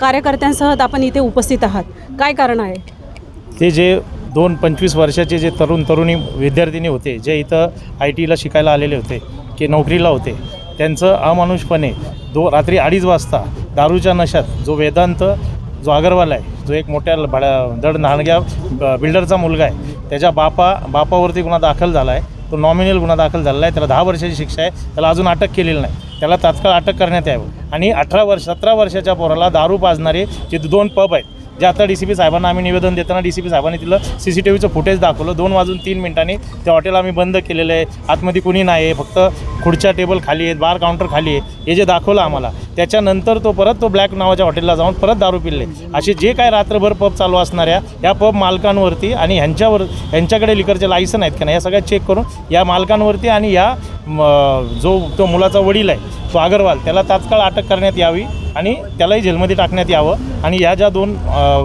कार्यकर्त्यांसह आपण इथे उपस्थित आहात. काय कारण आहे? ते जे दोन पंचवीस वर्षाचे जे तरुण तरुणी विद्यार्थिनी होते जे इथं आय टीला शिकायला आलेले होते की नोकरीला होते त्यांचं अमानुषपणे दो रात्री अडीच वाजता दारूच्या नशात जो वेदांत जो अगरवाल आहे जो एक मोठ्या भाड्या दड नाणग्या बिल्डरचा मुलगा आहे त्याच्या बापा बापावरती गुन्हा दाखल झाला आहे तो नॉमिनल गुन्हा दाखल झालेला आहे त्याला दहा वर्षाची शिक्षा आहे त्याला अजून अटक केलेली नाही. त्याला तात्काळ अटक करण्यात यावं. आणि अठरा वर्ष सतरा वर्षाच्या पोराला दारू पाजणारे जे दोन पब आहेत जे आता डी सी पी साहेबांना आम्ही निवेदन देताना डी सी पी साहेबांनी तिथलं सी सी टी व्हीचं फुटेज दाखवलं. दोन वाजून तीन मिनिटांनी ते हॉटेल आम्ही बंद केलेलं आहे. आतमध्ये कुणी नाही आहे. फक्त खुर्च्या टेबल खाली आहेत बार काउंटर खाली आहे. हे जे दाखवलं आम्हाला त्याच्यानंतर तो परत तो ब्लॅक नावाच्या हॉटेलला जाऊन परत दारू पिल्ले. असे जे काय रात्रभर पब चालू असणाऱ्या या पब मालकांवरती आणि ह्यांच्यावर ह्यांच्याकडे लिकरचे लायसन आहेत का नाही या सगळ्या चेक करून या मालकांवरती आणि या म, जो तो मुलाचा वडील आहे तो अगरवाल त्याला तात्काळ अटक करण्यात यावी. आणि त्यालाही जेलमध्ये टाकण्यात यावं. आणि या ज्या दोन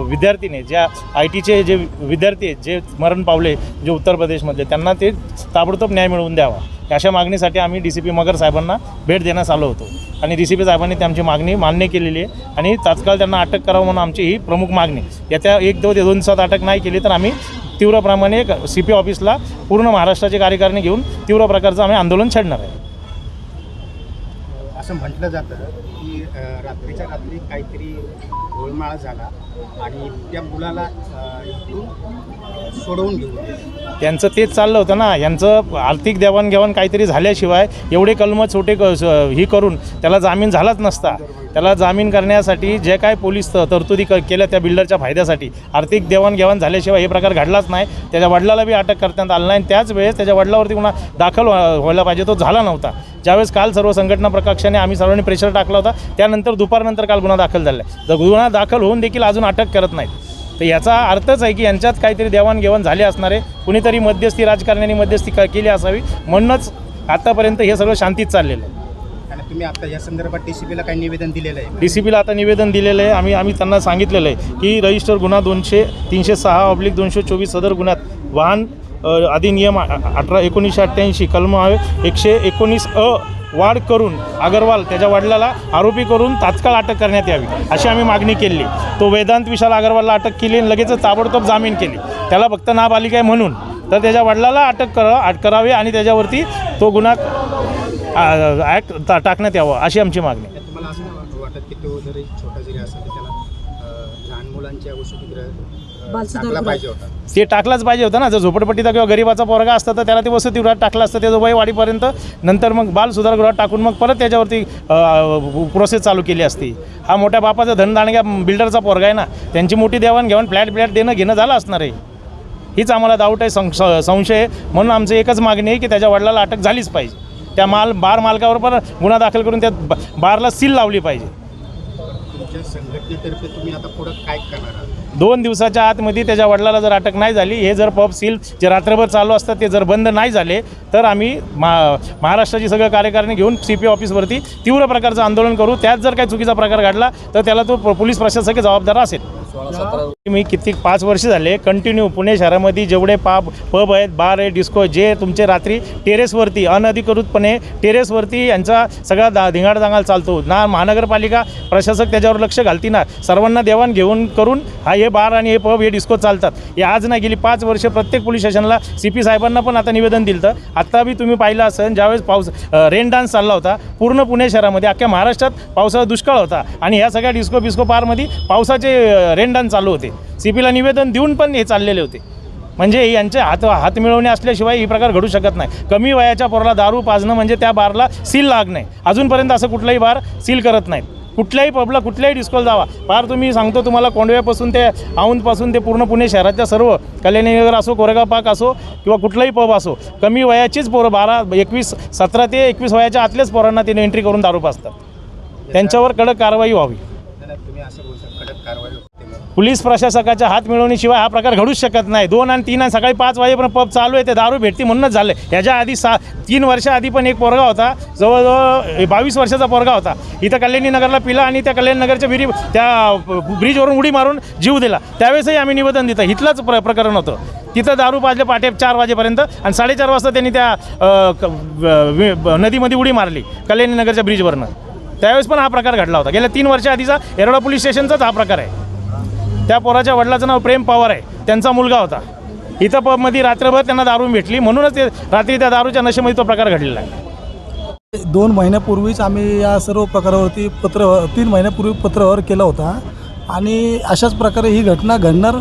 विद्यार्थीने ज्या आय टीचे जे विद्यार्थी आहेत जे मरण पावले जे उत्तर प्रदेशमधले त्यांना ते ताबडतोब न्याय मिळवून द्यावा. अशा मागणीसाठी आम्ही डी सी पी मगर साहेबांना भेट देण्यास आलो होतो. आणि डी सी पी साहेबांनी त्यांची मागणी मान्य केलेली आहे. आणि तात्काळ त्यांना अटक करावं म्हणून आमची ही प्रमुख मागणी. येत्या एक दोन दोन दिवसात अटक नाही केली तर आम्ही तीव्रप्रमाणे सी पी ऑफिसला पूर्ण महाराष्ट्राची कार्यकारिणी घेऊन तीव्र प्रकारचं आम्ही आंदोलन छेडणार आहे. असं म्हटलं जातं की रात्रीच्या रात्री काहीतरी गोळमाळा झाला आणि त्या मुलाला इथून सोडवून घेऊन त्यांचं तेच चाललं होतं ना. यांचं आर्थिक देवाणघेवाण काहीतरी झाल्याशिवाय एवढे कलम छोटे क ही करून त्याला जामीन झालाच नसता. त्याला जामीन करण्यासाठी जे काय पोलीस तरतुदी क केल्या त्या बिल्डरच्या फायद्यासाठी. आर्थिक देवाणघेवाण झाल्याशिवाय हे प्रकार घडलाच नाही. त्याच्या वडिलाला बी अटक करण्यात आलं नाही. त्याच वेळेस त्याच्या वडिलावरती गुन्हा दाखल व्हायला पाहिजे. तो झाला नव्हता. ज्यावेळेस काल सर्व संघटना प्रकक्षाने आम्ही सर्वांनी प्रेशर टाकला होता त्यानंतर दुपारनंतर काल गुन्हा दाखल झाला. आहे जर गुन्हा दाखल होऊन देखील अजून अटक करत नाहीत. तर याचा अर्थच आहे की यांच्यात काहीतरी देवाणघेवाण झाली असणारे कुणीतरी मध्यस्थी राजकारण्यांनी मध्यस्थी क- केली असावी. म्हणूनच आतापर्यंत हे सगळं शांतीत चाललेलं आहे. आणि तुम्ही आता या संदर्भात डी सी काही निवेदन दिलेलं आहे? डी सी पीला आता निवेदन दिलेलं आहे. आम्ही आम्ही त्यांना सांगितलेलं आहे की रजिस्टर गुन्हा दोनशे तीनशे सहा ऑब्लिक दोनशे चोवीस सदर गुन्ह्यात वाहन अ, अधिनियम अठरा एकोणीसशे अठ्ठ्याऐंशी कलम आहे. एकशे एकोणीस अ वाढ करून अगरवाल त्याच्या वडिलाला आरोपी करून तात्काळ अटक करण्यात यावी अशी आम्ही मागणी केली. तो वेदांत विशाल अगरवालला अटक केली आणि लगेचच ताबडतोब जामीन केली. त्याला फक्त नाबालिका आहे म्हणून. तर त्याच्या वडिलाला अटक करा अट करावी आणि त्याच्यावरती तो गुन्हा ॲक्ट टा टाकण्यात यावा अशी आमची मागणी. आहे. तुम्हाला असं नाही वाटत की तो जरी छोटा जरी असेल तर त्याला अ, लहान मुलांच्या वसतिगृह अ, बालसुधार टाकला गृह. पाहिजे होता. ते टाकलाच पाहिजे होतं ना. जर झोपडपट्टीचा किंवा गरीबाचा पोरगा असता तर त्याला ते वसतिगृहात टाकलं असतं त्याचं वय वाढीपर्यंत नंतर मग बाल सुधारगृहात टाकून मग परत त्याच्यावरती प्रोसेस चालू केली असती. हा मोठ्या बापाचा धनदाणग्या बिल्डरचा पोरगा आहे ना. त्यांची मोठी देवाणघेवाण फ्लॅट फ्लॅट देणं घेणं झालं असणार आहे. हीच आम्हाला डाऊट आहे संश संशय म्हणून आमची एकच मागणी आहे की त्याच्या वडिलाला अटक झालीच पाहिजे. त्या माल बार मालकावर पण गुन्हा दाखल करून त्या बारला सील लावली पाहिजे. तुमच्या संघटनेतर्फे तुम्ही आता पुढं काय करणार आहात? दोन दिवसाच्या आतमध्ये त्याच्या वडिलाला जर अटक नाही झाली हे जर पब सील जे रात्रभर चालू असतात ते जर बंद नाही झाले तर आम्ही मा महाराष्ट्राची सगळं कार्यकारिणी घेऊन सी पी ऑफिसवरती तीव्र प्रकारचं आंदोलन करू. त्यात जर काही चुकीचा प्रकार घडला तर त्याला तो पोलीस प्रशासक जबाबदार असेल. मी कित्येक पाच वर्ष झाले कंटिन्यू पुणे शहरामध्ये जेवढे पाब पब आहेत बार आहे डिस्को जे तुमचे रात्री टेरेसवरती अनधिकृतपणे टेरेसवरती यांचा सगळा दा धिंगाडदांगाल चालतो. ना महानगरपालिका प्रशासक त्याच्यावर लक्ष घालती ना सर्वांना देवाण घेऊन करून हा हे बार आणि हे पब हे डिस्को चालतात. हे आज नाही गेली पाच वर्ष प्रत्येक पोलीस स्टेशनला सी पी साहेबांना पण आता निवेदन दिलं तर आत्ता बी तुम्ही पाहिलं असेल ज्यावेळेस पाऊस रेन डान्स चालला होता पूर्ण पुणे शहरामध्ये अख्ख्या महाराष्ट्रात पावसाचा दुष्काळ होता. आणि ह्या सगळ्या डिस्को बिस्को पारमध्ये पावसाचे रेन डान्स चालू होते. सी पीला निवेदन देऊन पण हे चाललेले होते. म्हणजे यांचे हात हात मिळवणे असल्याशिवाय ही प्रकार घडू शकत नाही. कमी वयाच्या पोराला दारू पाजणं म्हणजे त्या बारला सील लागणे अजूनपर्यंत असं कुठलाही बार सील करत नाहीत. कुठल्याही पबला कुठल्याही डिस्कोल जावा. फार तुम्ही सांगतो तुम्हाला कोंडव्यापासून ते औंधपासून ते पूर्ण पुणे शहराच्या सर्व कल्याणीनगर असो कोरेगाव पार्क असो किंवा कुठलाही पब असो कमी वयाचीच पोरं बारा एकवीस सतरा ते एकवीस वयाच्या आतल्याच पोरांना तिने एंट्री करून दारू पाजतात. त्यांच्यावर कडक कारवाई व्हावी. पोलीस प्रशासकाच्या हात मिळवणीशिवाय हा प्रकार घडूच शकत नाही. दोन आणि तीन आणि सकाळी पाच वाजेपर्यंत पब चालू आहे. ते दारू भेटती म्हणूनच झालं ह्याच्या आधी सा तीन वर्षाआधी पण एक पोरगा होता. जवळजवळ बावीस वर्षाचा पोरगा होता. इथं कल्याणी नगरला पिला आणि त्या कल्याणी नगरच्या विहिरी त्या ब्रिजवरून उडी मारून जीव दिला. त्यावेळेसही आम्ही निवेदन देतं. इथलंच प्र प्रकरण होतं. तिथं दारू पाजले पाटे चार वाजेपर्यंत आणि साडेचार वाजता त्यांनी त्या क- ब- नदीमध्ये उडी मारली कल्याणी नगरच्या ब्रिजवरनं. त्यावेळेस पण हा प्रकार घडला होता. गेल्या तीन वर्षा आधीचा येरवडा पोलीस स्टेशनचाच हा प्रकार आहे. त्या पोराच्या वडिलाचं नाव प्रेम पवार आहे. त्यांचा मुलगा होता. इथं पबमध्ये रात्रभर त्यांना दारू भेटली. म्हणूनच ते रात्री त्या दारूच्या नशेमध्ये तो प्रकार घडलेला आहे. दोन महिन्यापूर्वीच आम्ही या सर्व प्रकारावरती पत्र तीन महिन्यापूर्वी पत्रव्यवहार केला होता. आणि अशाच प्रकारे ही घटना घडणार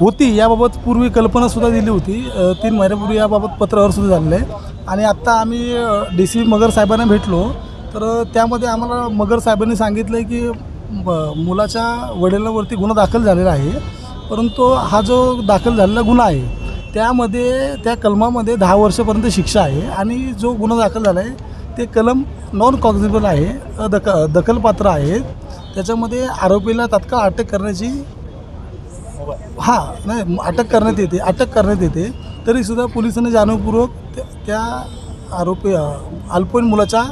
होती याबाबत पूर्वी कल्पनासुद्धा दिली होती. तीन महिन्यापूर्वी याबाबत पत्रव्यवहारसुद्धा झालेलं आहे. आणि आत्ता आम्ही डी सी मगर साहेबांना भेटलो. तर त्यामध्ये आम्हाला मगर साहेबांनी सांगितलं आहे की मुलाच्या वडिलावरती गुन्हा दाखल झालेला आहे. परंतु हा जो दाखल झालेला गुन्हा आहे त्यामध्ये त्या कलमामध्ये दहा वर्षापर्यंत शिक्षा आहे आणि जो गुन्हा दाखल झाला आहे ते कलम नॉन कॉग्झिबल आहे दक दखलपात्र आहे. त्याच्यामध्ये आरोपीला तात्काळ अटक करण्याची हां नाही अटक करण्यात येते अटक करण्यात येते. तरीसुद्धा पोलिसांनी जाणीवपूर्वक त्या- आरोपी अल्पवयीन मुलाच्या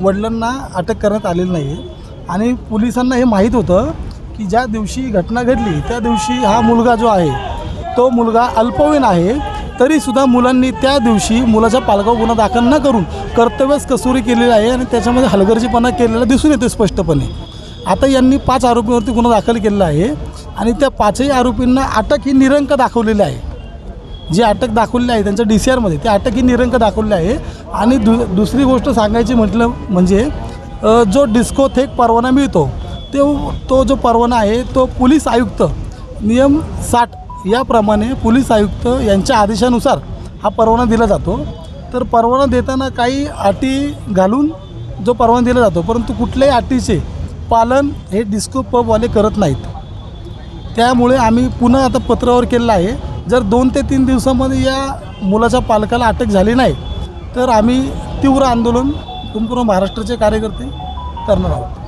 वडिलांना अटक करण्यात आलेली नाही आहे आणि पोलिसांना हे माहीत होतं की ज्या दिवशी घटना घडली त्या दिवशी हा मुलगा जो आहे तो मुलगा अल्पवयीन आहे तरीसुद्धा मुलांनी त्या दिवशी मुलाच्या पालकावर गुन्हा दाखल न करून कर्तव्यच कसुरी केलेली आहे आणि त्याच्यामध्ये हलगर्जीपणा केलेला दिसून येते स्पष्टपणे. आता यांनी पाच आरोपींवरती गुन्हा दाखल केलेला आहे आणि त्या पाचही आरोपींना अटक ही निरंक दाखवलेली आहे. जी अटक दाखवलेली आहे त्यांच्या डी सी आरमध्ये ती अटक ही निरंक दाखवलेली आहे. आणि दु दुसरी गोष्ट सांगायची म्हटलं म्हणजे जो डिस्को थेक परवाना मिळतो तो तो जो परवाना आहे तो पोलीस आयुक्त नियम साठ याप्रमाणे पोलीस आयुक्त यांच्या आदेशानुसार हा परवाना दिला जातो. तर परवाना देताना काही अटी घालून जो परवाना दिला जातो परंतु कुठल्याही अटीचे पालन हे डिस्को पबवाले करत नाहीत. त्यामुळे आम्ही पुन्हा आता पत्रावर केलेलं आहे. जर दोन ते तीन दिवसामध्ये या मुलाच्या पालकाला अटक झाली नाही तर आम्ही तीव्र आंदोलन संपूर्ण महाराष्ट्राचे कार्यकर्ते करणार आहोत